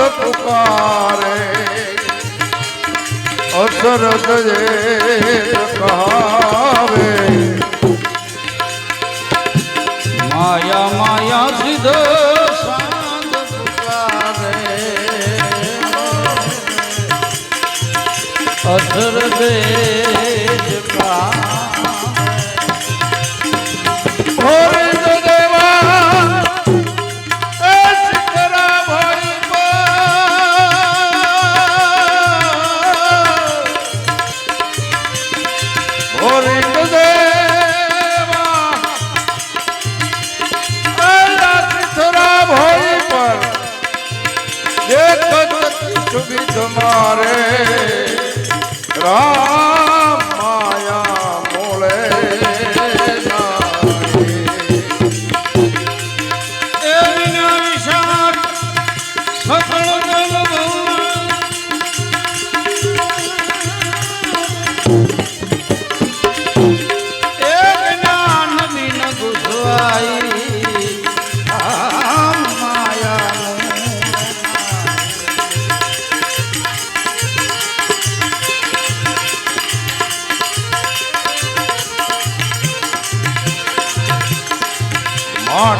નાદ પુકારે અસરત જે કહાવે. માયા માયા સીધો અધર દેજ કા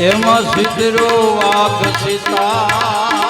એમાં સિદ્ધરો વાઘ સીતા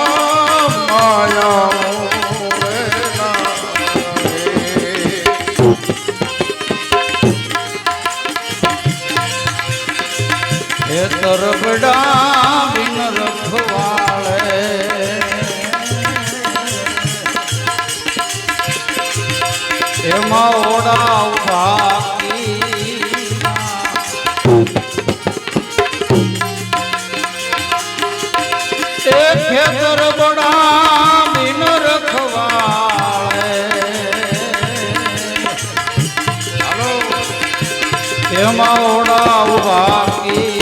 ઓડા ઉભાકી એ ખેતર બડા મીન રખવાળે એમાં ઓડા ઉભાકી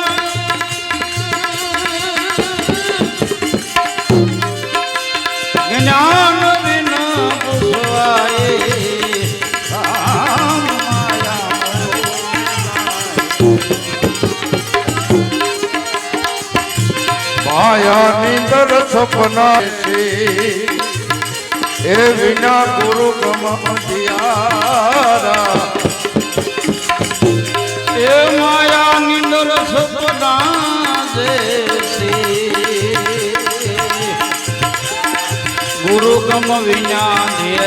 જ્ઞાન વિના ભુવાય માયાની દર સપના છે. એ વિના ગુરુ ગમ હુકમ વિના કહે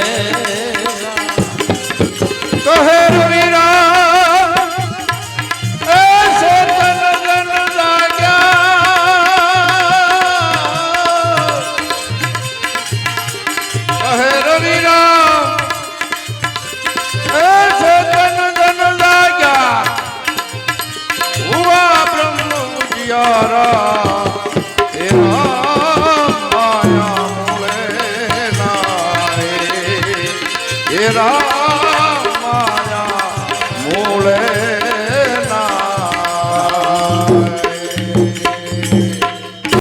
નારે એ રામ માયા મૂળે